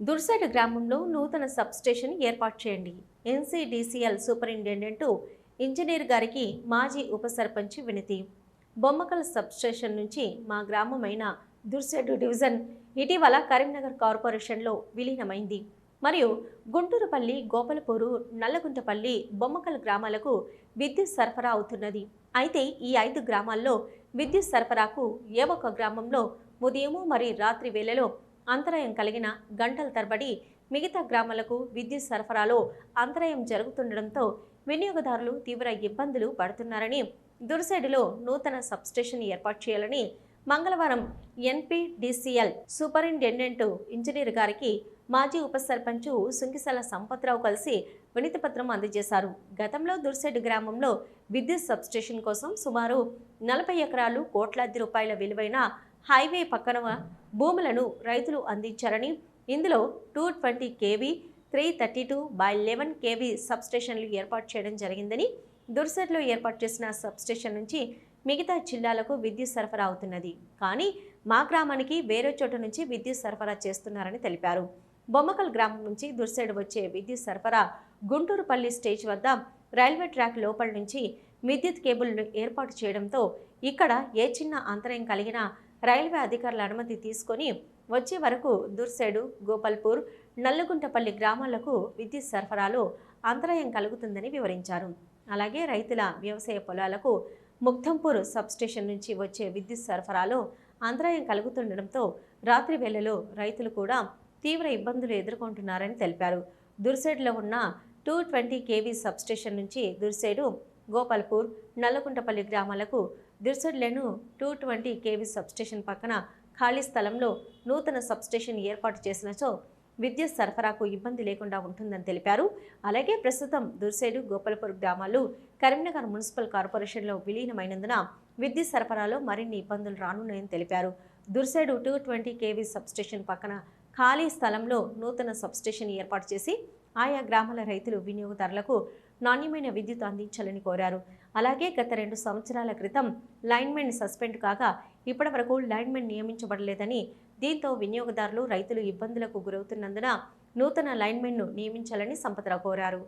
దుర్సేడు గ్రామంలో నూతన సబ్స్టేషన్ ఏర్పాటు చేయండి. ఎన్సీడీసీఎల్ సూపరింటెండెంట్ ఇంజనీర్ గారికి మాజీ ఉప సర్పంచ్ వినతి. బొమ్మకల్ సబ్స్టేషన్ నుంచి మా గ్రామమైన దుర్సేడు డివిజన్ ఇటీవల కరీంనగర్ కార్పొరేషన్లో విలీనమైంది. మరియు గుంటూరుపల్లి గోపలపూరు నల్లగుంటపల్లి బొమ్మకల్ గ్రామాలకు విద్యుత్ సరఫరా అవుతున్నది. అయితే ఈ ఐదు గ్రామాల్లో విద్యుత్ సరఫరాకు ఏ ఒక్క గ్రామంలో ఉదయము మరియు రాత్రి వేళలో అంతరాయం కలిగిన గంటల తరబడి మిగతా గ్రామాలకు విద్యుత్ సరఫరాలో అంతరాయం జరుగుతుండటంతో వినియోగదారులు తీవ్ర ఇబ్బందులు పడుతున్నారని దుర్సైడులో నూతన సబ్స్టేషన్ ఏర్పాటు చేయాలని మంగళవారం ఎన్పిడిసిఎల్ సూపరింటెండెంట్ ఇంజనీర్ గారికి మాజీ ఉప సర్పంచు సుంకిసల సంపత్రావు కలిసి వినతిపత్రం అందజేశారు. గతంలో దుర్సెడ్ గ్రామంలో విద్యుత్ సబ్స్టేషన్ కోసం సుమారు నలభై ఎకరాలు కోట్లాది రూపాయల విలువైన హైవే పక్కన భూములను రైతులు అందించారని ఇందులో two twenty KV three thirty two by eleven KV సబ్స్టేషన్లు ఏర్పాటు చేయడం జరిగిందని దుర్సెట్లో ఏర్పాటు చేసిన సబ్స్టేషన్ నుంచి మిగతా జిల్లాలకు విద్యుత్ సరఫరా అవుతున్నది. కానీ మా గ్రామానికి వేరే చోట నుంచి విద్యుత్ సరఫరా చేస్తున్నారని తెలిపారు. బొమ్మకల్ గ్రామం నుంచి దుర్సెడ్ వచ్చే విద్యుత్ సరఫరా గుంటూరుపల్లి స్టేజ్ వద్ద రైల్వే ట్రాక్ లోపల నుంచి విద్యుత్ కేబుల్ను ఏర్పాటు చేయడంతో ఇక్కడ ఏ చిన్న అంతరాయం కలిగినా రైల్వే అధికారుల అనుమతి తీసుకొని వచ్చే వరకు దుర్సేడు గోపాల్పూర్ నల్లగుంటపల్లి గ్రామాలకు విద్యుత్ సరఫరాలో అంతరాయం కలుగుతుందని వివరించారు. అలాగే రైతుల వ్యవసాయ పొలాలకు ముక్తంపూర్ సబ్స్టేషన్ నుంచి వచ్చే విద్యుత్ సరఫరాలో అంతరాయం కలుగుతుండటంతో రాత్రి వేళలో రైతులు కూడా తీవ్ర ఇబ్బందులు ఎదుర్కొంటున్నారని తెలిపారు. దుర్సేడులో ఉన్న టూ ట్వంటీ కేవీ సబ్స్టేషన్ నుంచి దుర్సేడు గోపాల్పూర్ నల్లకుంటపల్లి గ్రామాలకు దిర్సడ్లను టూ ట్వంటీ కేవీ సబ్స్టేషన్ పక్కన ఖాళీ స్థలంలో నూతన సబ్స్టేషన్ ఏర్పాటు చేసినచో విద్యుత్ సరఫరాకు ఇబ్బంది లేకుండా ఉంటుందని తెలిపారు. అలాగే ప్రస్తుతం దుర్సేడు గోపాలపూర్ గ్రామాలు కరీంనగర్ మున్సిపల్ కార్పొరేషన్లో విలీనమైనందున విద్యుత్ సరఫరాలో మరిన్ని ఇబ్బందులు రానున్నాయని తెలిపారు. Dursed two twenty KV substation పక్కన ఖాళీ స్థలంలో నూతన సబ్స్టేషన్ ఏర్పాటు చేసి ఆయా గ్రామాల రైతులు వినియోగదారులకు నాణ్యమైన విద్యుత్ అందించాలని కోరారు. అలాగే గత రెండు సంవత్సరాల క్రితం లైన్మెన్ సస్పెండ్ కాగా ఇప్పటివరకు లైన్మెన్ నియమించబడలేదని దీంతో వినియోగదారులు రైతులు ఇబ్బందులకు గురవుతున్నందున నూతన లైన్మెన్ను నియమించాలని సంపతరావు కోరారు.